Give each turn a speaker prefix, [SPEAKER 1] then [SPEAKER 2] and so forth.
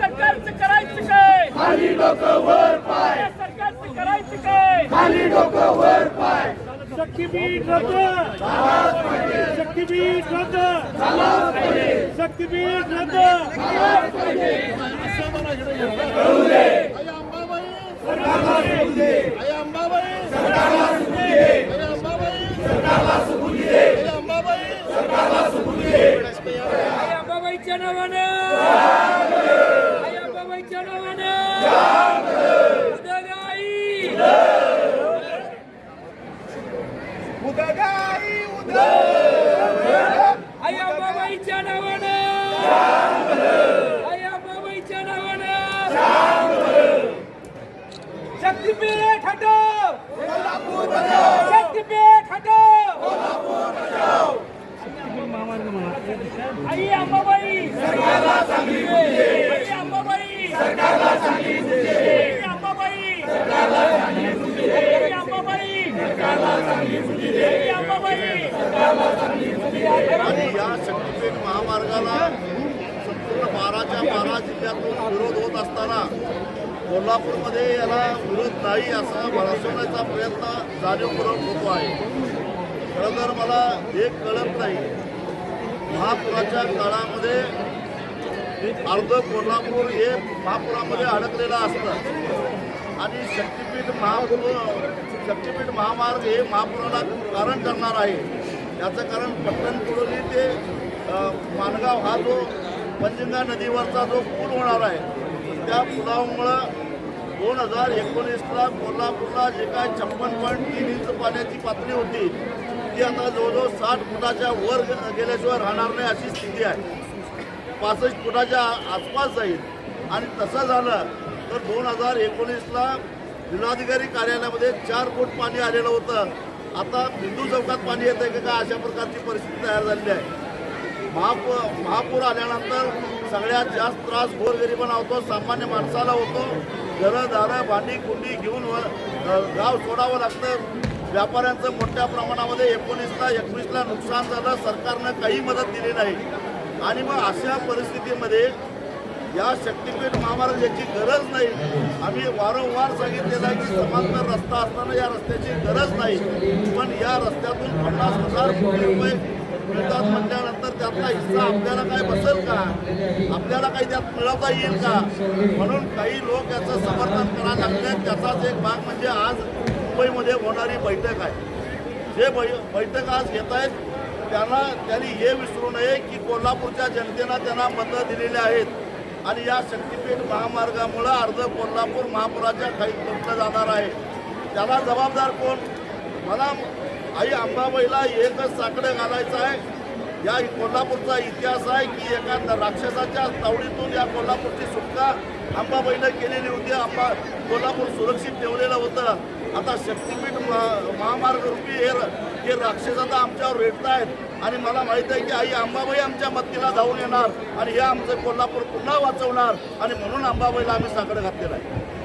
[SPEAKER 1] सरकारचं करायचं काय?
[SPEAKER 2] खाली डोकं वर पाय.
[SPEAKER 1] सरकारचं करायचं काय?
[SPEAKER 2] खाली डोकं वर पाय.
[SPEAKER 3] शक्तीपीठ रद्द. शक्तीपीठ रद्द. शक्तीपीठ रद्द.
[SPEAKER 1] mana-mana. Ayam pawai ke mana-mana. Shut the bed, hand up! Shut the bed, hand up! Shut the bed, hand up! आई अंबाबाई आई अंबाबाई आई अंबाबाई आई अंबाबाई आई अंबाबाई
[SPEAKER 4] आणि या शक्तीपीठ महामार्गाला संपूर्ण बाराच्या बारा जिल्ह्यातून विरोध होत असताना कोल्हापूरमध्ये याला विरोध नाही असा भासवण्याचा प्रयत्न जाणीवपूर्वक होतो आहे. खरं तर मला एक कळत नाही महापुराच्या काळामध्ये अर्ध कोल्हापूर हे महापुरामध्ये अडकलेलं असतं. आणि शक्तीपीठ महापूर शक्तीपीठ महामार्ग हे महापुराला कारण ठरणार आहे. याचं कारण पट्टण कुडोली ते मानगाव माणगाव हा जो पंजिंगा नदीवरचा जो पूल होणार आहे त्या पुलामुळं दोन हजार एकोणीसला कोल्हापूरला जे काय छप्पन पॉईंट तीन इंच पाण्याची पातळी होती ती आता जवळजवळ साठ फुटाच्या वर गेल्याशिवाय राहणार नाही अशी स्थिती आहे. पासष्ट फुटाच्या आसपास जाईल. आणि तसं झालं तर दोन हजार एकोणीसला जिल्हाधिकारी कार्यालयामध्ये चार फूट पाणी आलेलं होतं. आता बिंदू चौकात पाणी येतं आहे का अशा प्रकारची परिस्थिती तयार झालेली आहे. महापूर महापूर आल्यानंतर सगळ्यात जास्त त्रास गोरगरिबांना होतो सामान्य माणसाला होतो. घरं दारं भांडी कुंडी घेऊन व गाव सोडावं लागतं. व्यापाऱ्यांचं मोठ्या प्रमाणामध्ये एकोणीसला एकवीसला नुकसान झालं. सरकारनं काही मदत दिली नाही. आणि मग अशा परिस्थितीमध्ये या शक्तीपीठ महामार्ग याची गरज नाही. आम्ही वारंवार सांगितलेलं आहे की समांतर रस्ता असताना या रस्त्याची गरज नाही. पण या रस्त्यातून पन्नास हजार कोटी रुपये मिळतात म्हटल्यानंतर त्यातला हिस्सा आपल्याला काय बसेल का? आपल्याला काही त्यात मिळवता येईल का? म्हणून काही लोक याचं समर्थन करायला लागले त्याचाच एक भाग म्हणजे आज मुंबईमध्ये होणारी बैठक आहे. जे बै बैठक आज घेत आहेत त्यांना त्यांनी हे विसरू नये की कोल्हापूरच्या जनतेनं त्यांना मतं दिलेली आहेत. आणि या शक्तीपीठ महामार्गामुळं अर्ध कोल्हापूर महापुराच्या काही तुटलं जाणार आहे. त्याला जबाबदार कोण? मला आई अंबाबाईला एकच साकडं घालायचं आहे. या कोल्हापूरचा इतिहास आहे की एका राक्षसाच्या तावडीतून या कोल्हापूरची सुटका अंबाबाईनं केलेली होती. अंबा कोल्हापूर सुरक्षित ठेवलेलं होतं. आता शक्तीपीठ महा- महामार्ग रूपी हे हे राक्षस आता आमच्यावर रेटत आहेत आणि मला माहीत आहे की आई अंबाबाई आमच्या मदतीला धावून येणार आणि हे आमचं कोल्हापूर पुन्हा वाचवणार आणि म्हणून अंबाबाईला आम्ही साकडं घातलेलं आहे.